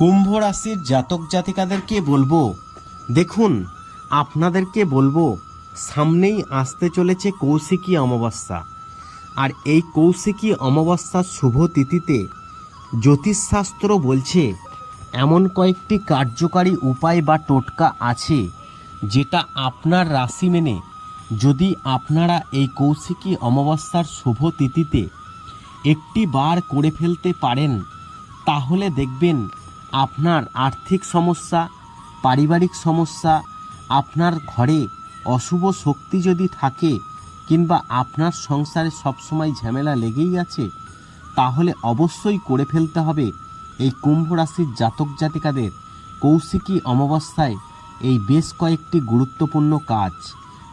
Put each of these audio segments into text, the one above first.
কুম্ভ রাশির জাতক জাতিকাদেরকে বলব, দেখুন, আপনাদেরকে বলব, সামনেই আসতে চলেছে কৌশিকী অমাবস্যা। আর এই কৌশিকী অমাবস্যার শুভ তিথিতে জ্যোতিষশাস্ত্র বলছে, এমন কয়েকটি কার্যকারী উপায় বা টোটকা আছে যেটা আপনার রাশি মেনে যদি আপনারা এই কৌশিকী অমাবস্যার শুভ তিথিতে একটি বার করে ফেলতে পারেন, তাহলে দেখবেন আপনার আর্থিক সমস্যা, পারিবারিক সমস্যা, আপনার ঘরে অশুভ শক্তি যদি থাকে কিংবা আপনার সংসারে সবসময় ঝামেলা লেগেই আছে, তাহলে অবশ্যই করে ফেলতে হবে এই কুম্ভ রাশির জাতক জাতিকাদের কৌশিকী অমাবস্যায় এই বেশ কয়েকটি গুরুত্বপূর্ণ কাজ।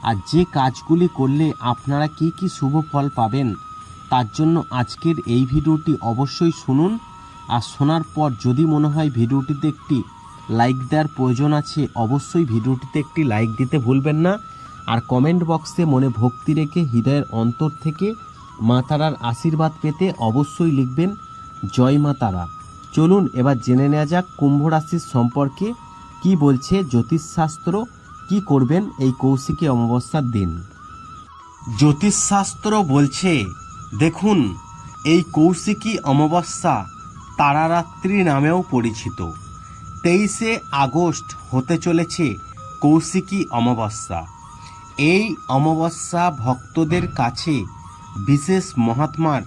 আর যে কাজগুলি করলে আপনারা কি কি শুভ ফল পাবেন, তার জন্য আজকের এই ভিডিওটি অবশ্যই শুনুন। আর শোনার পর যদি মনে হয় ভিডিওটিতে একটি লাইক দেওয়ার প্রয়োজন আছে, অবশ্যই ভিডিওটিতে একটি লাইক দিতে ভুলবেন না। আর কমেন্ট বক্সে মনে ভক্তি রেখে হৃদয়ের অন্তর থেকে মা তারার আশীর্বাদ পেতে অবশ্যই লিখবেন, জয় মা তারা। চলুন এবার জেনে নেওয়া যাক কুম্ভ রাশির সম্পর্কে কি বলছে জ্যোতিষশাস্ত্র, কি করবেন এই কৌশিকী অমাবস্যার দিন। জ্যোতিষশাস্ত্র বলছে, দেখুন, এই কৌশিকী অমাবস্যা তারারাত্রি নামেও পরিচিত। তেইশে আগস্ট হতে চলেছে কৌশিকী অমাবস্যা। এই অমাবস্যা ভক্তদের কাছে বিশেষ মহাত্মার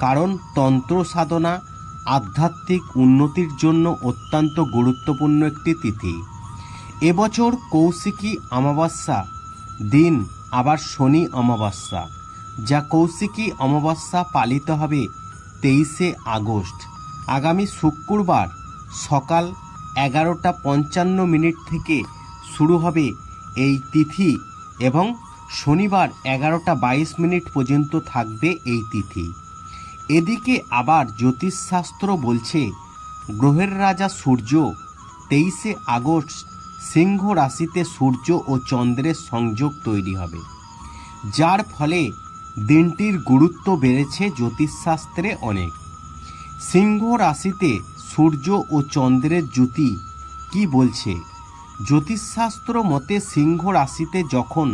কারণ তন্ত্র সাধনা, আধ্যাত্মিক উন্নতির জন্য অত্যন্ত গুরুত্বপূর্ণ একটি তিথি। এবছর কৌশিকী অমাবস্যা দিন আবার শনি অমাবস্যা, যা কৌশিকী অমাবস্যা পালিত হবে তেইশে আগস্ট। আগামী শুক্রবার সকাল এগারোটা পঞ্চান্ন মিনিট থেকে শুরু হবে এই তিথি এবং শনিবার এগারোটা বাইশ মিনিট পর্যন্ত থাকবে এই তিথি। এদিকে আবার জ্যোতিষশাস্ত্র বলছে, গ্রহের রাজা সূর্য তেইশে আগস্ট সিংহ রাশিতে সূর্য ও চন্দ্রের সংযোগ তৈরি হবে। যার ফলে দিনটির গুরুত্ব বেড়েছে জ্যোতিষশাস্ত্রে অনেক। সিংহ রাশিতে সূর্য ও চন্দ্রের জ্যোতি কি বলছে? জ্যোতিষশাস্ত্র মতে সিংহ রাশিতে যখন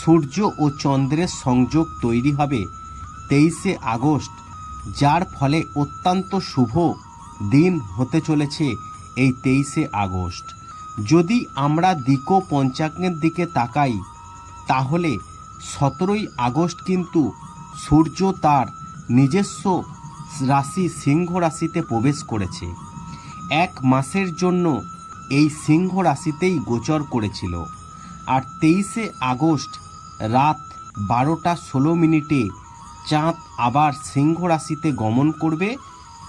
সূর্য ও চন্দ্রের সংযোগ তৈরি হবে তেইশে আগস্ট, যার ফলে অত্যন্ত শুভ দিন হতে চলেছে এই তেইশে আগস্ট। যদি আমরা দিকো পঞ্চাঙ্গের দিকে তাকাই, তাহলে সতেরোই আগস্ট কিন্তু সূর্য তার নিজস্ব রাশি সিংহ রাশিতে প্রবেশ করেছে। এক মাসের জন্য এই সিংহ রাশিতেই গোচর করেছিল। আর তেইশে আগস্ট রাত বারোটা ষোলো মিনিটে চাঁদ আবার সিংহ রাশিতে গমন করবে।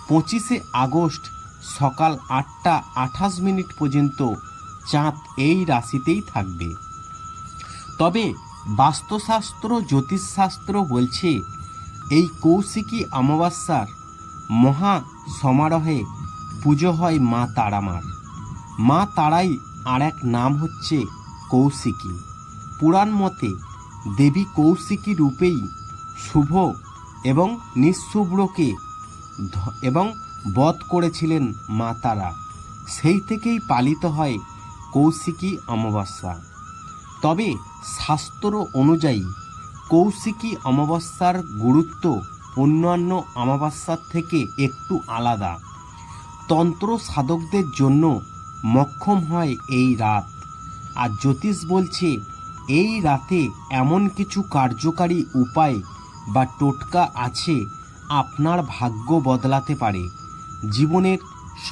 পঁচিশে আগস্ট সকাল আটটা আঠাশ মিনিট পর্যন্ত চাঁদ এই রাশিতেই থাকবে। তবে বাস্তুশাস্ত্র, জ্যোতিষশাস্ত্র বলছে এই কৌশিকী অমাবস্যার মহা সমারোহে পুজো হয় মা তারামার। মা তারাই আর এক নাম হচ্ছে কৌশিকী। পুরাণ মতে দেবী কৌশিকী রূপেই শুভ এবং নিঃশুভ্রকে এবং বধ করেছিলেন মা তারা। সেই থেকেই পালিত হয় কৌশিকী অমাবস্যা। তবে শাস্ত্র অনুযায়ী কৌশিকী অমাবস্যার গুরুত্ব অন্যান্য অমাবস্যার থেকে একটু আলাদা। তন্ত্র সাধকদের জন্য মক্ষম হয় এই রাত। আর জ্যোতিষ বলছে, এই রাতে এমন কিছু কার্যকারী উপায় বা টোটকা আছে আপনার ভাগ্য বদলাতে পারে। জীবনের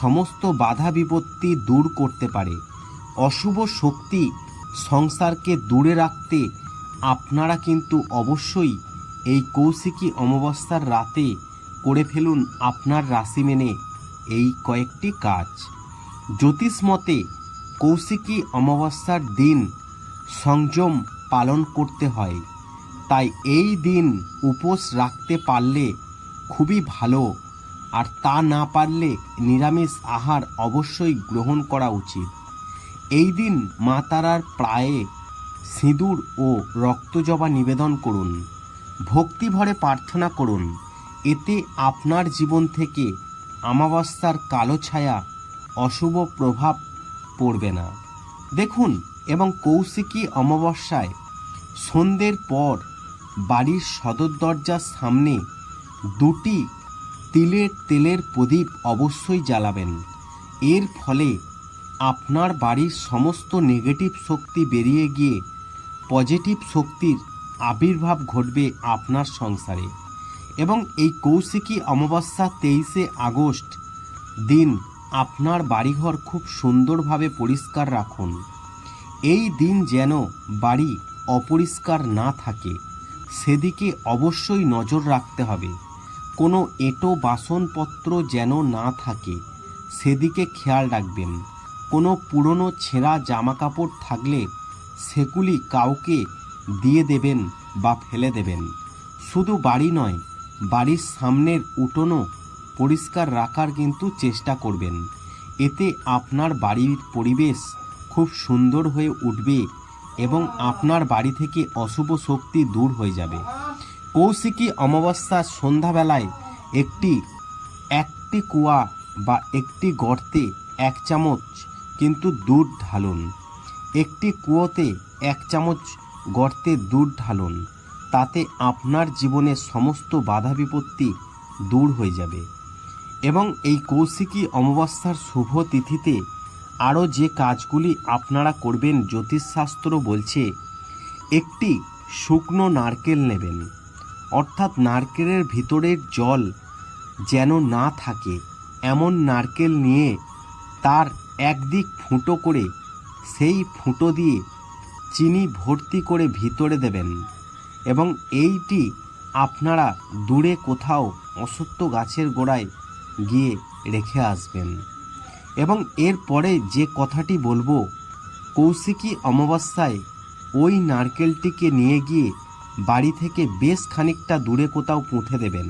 সমস্ত বাধা বিপত্তি দূর করতে পারে। অশুভ শক্তি সংসারকে দূরে রাখতে আপনারা কিন্তু অবশ্যই এই কৌশিকী অমাবস্যার রাতে করে ফেলুন আপনার রাশি মেনে এই কয়েকটি কাজ। জ্যোতিষ মতে, কৌশিকী অমাবস্যার দিন সংযম পালন করতে হয়। তাই এই দিন উপোস রাখতে পারলে খুবই ভালো, আর তা না পারলে নিরামিষ আহার অবশ্যই গ্রহণ করা উচিত। এই দিন মা তারার প্রায়ে সিঁদুর ও রক্তজবা নিবেদন করুন। ভক্তিভরে প্রার্থনা করুন। এতে আপনার জীবন থেকে আমাবস্যার কালো ছায়া, অশুভ প্রভাব পড়বে না। দেখুন, এবং কৌশিকী অমাবস্যায় সন্ধ্যের পর বাড়ির সদর দরজার সামনে দুটি তিলের তেলের প্রদীপ অবশ্যই জ্বালাবেন। এর ফলে আপনার বাড়ির সমস্ত নেগেটিভ শক্তি বেরিয়ে গিয়ে পজিটিভ শক্তির আবির্ভাব ঘটবে আপনার সংসারে। এবং এই কৌশিকী অমাবস্যা তেইশে আগস্ট দিন আপনার বাড়িঘর খুব সুন্দরভাবে পরিষ্কার রাখুন। এই দিন যেন বাড়ি অপরিষ্কার না থাকে, সেদিকে অবশ্যই নজর রাখতে হবে। কোনো এঁটো বাসনপত্র যেন না থাকে, সেদিকে খেয়াল রাখবেন। কোনো পুরনো ছেঁড়া জামাকাপড় থাকলে সেগুলি কাউকে দিয়ে দেবেন বা ফেলে দেবেন। শুধু বাড়ি নয়, বাড়ির সামনের উঠোনও পরিষ্কার রাখার কিন্তু চেষ্টা করবেন। এতে আপনার বাড়ির পরিবেশ খুব সুন্দর হয়ে উঠবে এবং আপনার বাড়ি থেকে অশুভ শক্তি দূর হয়ে যাবে। কৌশিকী অমাবস্যার সন্ধ্যাবেলায় একটি একটি কুয়া বা একটি গর্তে এক চামচ কিন্তু দুধ ঢালুন। একটি কুয়োতে এক চামচ গর্তে দুধ ঢালুন, তাতে আপনার জীবনের সমস্ত বাধা বিপত্তি দূর হয়ে যাবে। এবং এই কৌশিকী অমাবস্যার শুভ তিথিতে আরও যে কাজগুলি আপনারা করবেন, জ্যোতিষশাস্ত্র বলছে, একটি শুকনো নারকেল নেবেন, অর্থাৎ নারকেলের ভিতরের জল যেন না থাকে, এমন নারকেল নিয়ে তার একদিক ফুটো করে সেই ফুটো দিয়ে চিনি ভর্তি করে ভিতরে দেবেন এবং এইটি আপনারা দূরে কোথাও অসত্য গাছের গোড়ায় গিয়ে রেখে আসবেন। এবং এরপরে যে কথাটি বলব, কৌশিকী অমাবস্যায় ওই নারকেলটিকে নিয়ে গিয়ে বাড়ি থেকে বেশ খানিকটা দূরে কোথাও পুঁতে দেবেন।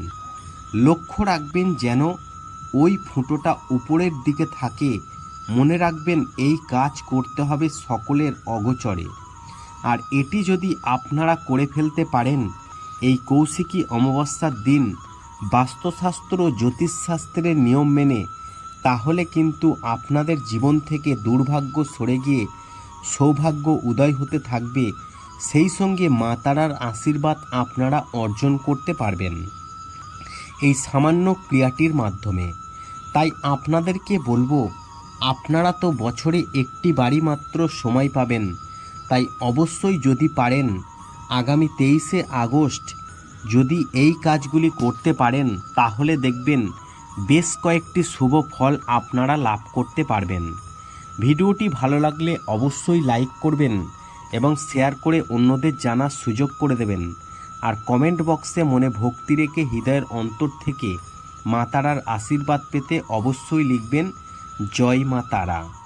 লক্ষ্য রাখবেন যেন ওই ফুটোটা উপরের দিকে থাকে মনে রাখবেন, এই কাজ করতে হবে সকলের অগোচরে। আর এটি যদি আপনারা করে ফেলতে পারেন, এই কৌশিকী অমাবস্যার দিন বাস্তুশাস্ত্র ও জ্যোতিষশাস্ত্রের নিয়ম মেনে, তাহলে কিন্তু আপনাদের জীবন থেকে দুর্ভাগ্য সরে গিয়ে সৌভাগ্য উদয় হতে থাকবে। সেই সঙ্গে মা তারার আশীর্বাদ আপনারা অর্জন করতে পারবেন। এই সামান্য ক্রিয়াটির মাধ্যমে। তাই আপনাদেরকে বলব আপনারা তো বছরে একটি বাড়ি মাত্র সময় পাবেন। তাই অবশ্যই যদি পারেন, আগামী তেইশে আগস্ট যদি এই কাজগুলি করতে পারেন, তাহলে দেখবেন বেশ কয়েকটি শুভ ফল আপনারা লাভ করতে পারবেন। ভিডিওটি ভালো লাগলে অবশ্যই লাইক করবেন এবং শেয়ার করে অন্যদের জানার সুযোগ করে দেবেন। আর কমেন্ট বক্সে মনে ভক্তি রেখে হৃদয়ের অন্তর থেকে মাতারার আশীর্বাদ পেতে অবশ্যই লিখবেন জয় মা তারা।